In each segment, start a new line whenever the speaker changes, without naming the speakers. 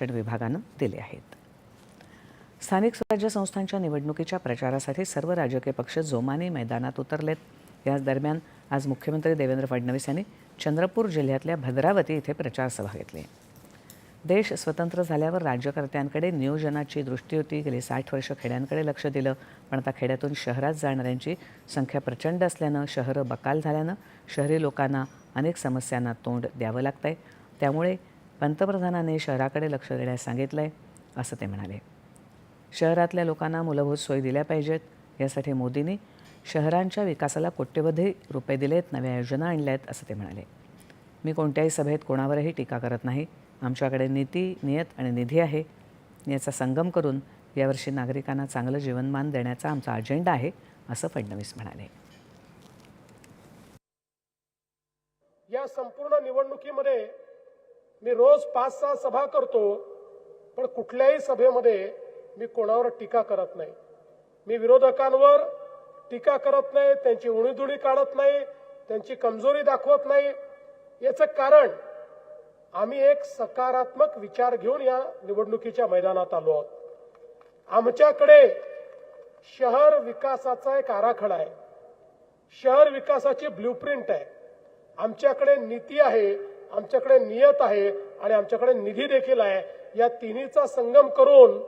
शिक्षण विभागानं दिले आहेत. स्थानिक स्वराज्य संस्थांच्या निवडणुकीच्या प्रचारासाठी सर्व राजकीय पक्ष जोमाने मैदानात उतरलेत. याच दरम्यान आज मुख्यमंत्री देवेंद्र फडणवीस यांनी चंद्रपूर जिल्ह्यातल्या भद्रावती इथे प्रचारसभा घेतली. देश स्वतंत्र झाल्यावर राज्यकर्त्यांकडे नियोजनाची दृष्टी होती. गेली साठ वर्ष खेड्यांकडे लक्ष दिलं पण आता खेड्यातून शहरात जाणाऱ्यांची संख्या प्रचंड असल्यानं शहरं बकाल झाल्यानं शहरी लोकांना अनेक समस्यांना तोंड द्यावं लागतं आहे त्यामुळे पंतप्रधानांनी शहराकडे लक्ष देण्यास सांगितलं आहे असं ते म्हणाले. शहरातल्या लोकांना मूलभूत सोयी दिल्या पाहिजेत. यासाठी मोदींनी शहरांच्या विकासाला कोट्यवधी रुपये दिलेत नव्या योजना आणल्या आहेत असं ते म्हणाले. मी कोणत्याही सभेत कोणावरही टीका करत नाही. आमच्याकडे नीती नियत आणि निधी आहे. याचा संगम करून यावर्षी नागरिकांना चांगलं जीवनमान देण्याचा आमचा अजेंडा आहे असं फडणवीस म्हणाले.
या संपूर्ण निवडणुकीमध्ये मी रोज पाच सहा सभा करतो पण कुठल्याही सभेमध्ये मी कोणावर टीका करत नाही. मी विरोधकांवर टीका करत नाही त्यांची उणीधुणी काढत नाही त्यांची कमजोरी दाखवत नाही. याचं कारण आम्ही एक सकारात्मक विचार घेऊन या निवडणुकीच्या मैदानात आलो आहोत. आमच्याकडे शहर विकासाचा एक आराखडा आहे. शहर विकासाची ब्ल्यूप्रिंट आहे. आमच्याकडे नीती आहे. आमच्याकडे नियत आहे आणि आमच्याकडे निधी देखील आहे. या तिन्हीचा संगम करून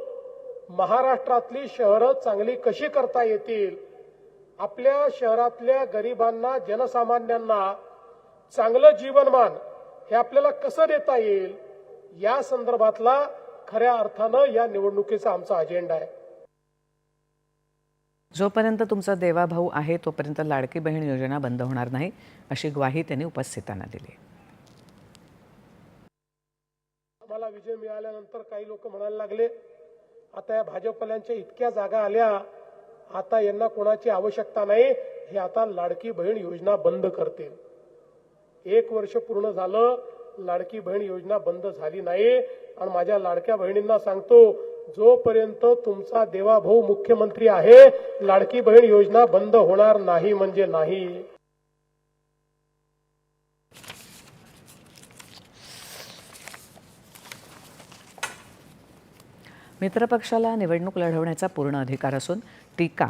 महाराष्ट्रातली शहरं चांगली कशी करता येतील? आपल्या शहरातल्या गरिबांना जनसामान्यांना चांगलं जीवनमान हे आपल्याला कसं देता येईल? या संदर्भातला खऱ्या अर्थानं या निवडणुकीचा आमचा अजेंडा आहे.
जोपर्यंत तुमचा देवाभाऊ आहे तोपर्यंत लाडकी बहीण योजना बंद होणार नाही अशी ग्वाही त्यांनी उपस्थितांना दिली.
भाजपाला विजय मिळाल्यानंतर काही लोक म्हणायला लागले आता या भाजपाल्यांच्या इतक्या जागा आल्या आता यांना कोणाची आवश्यकता नाही हे आता लाडकी बहीण योजना बंद करते एक वर्ष पूर्ण झालं लाडकी बहीण योजना बंद झाली नाही. आणि माझ्या लाडक्या बहिणींना सांगतो जोपर्यंत तुमचा देवाभाऊ मुख्यमंत्री आहे लाडकी बहीण योजना बंद होणार नाही म्हणजे नाही.
मित्रपक्षाला निवडणूक लढवण्याचा पूर्ण अधिकार असून टीका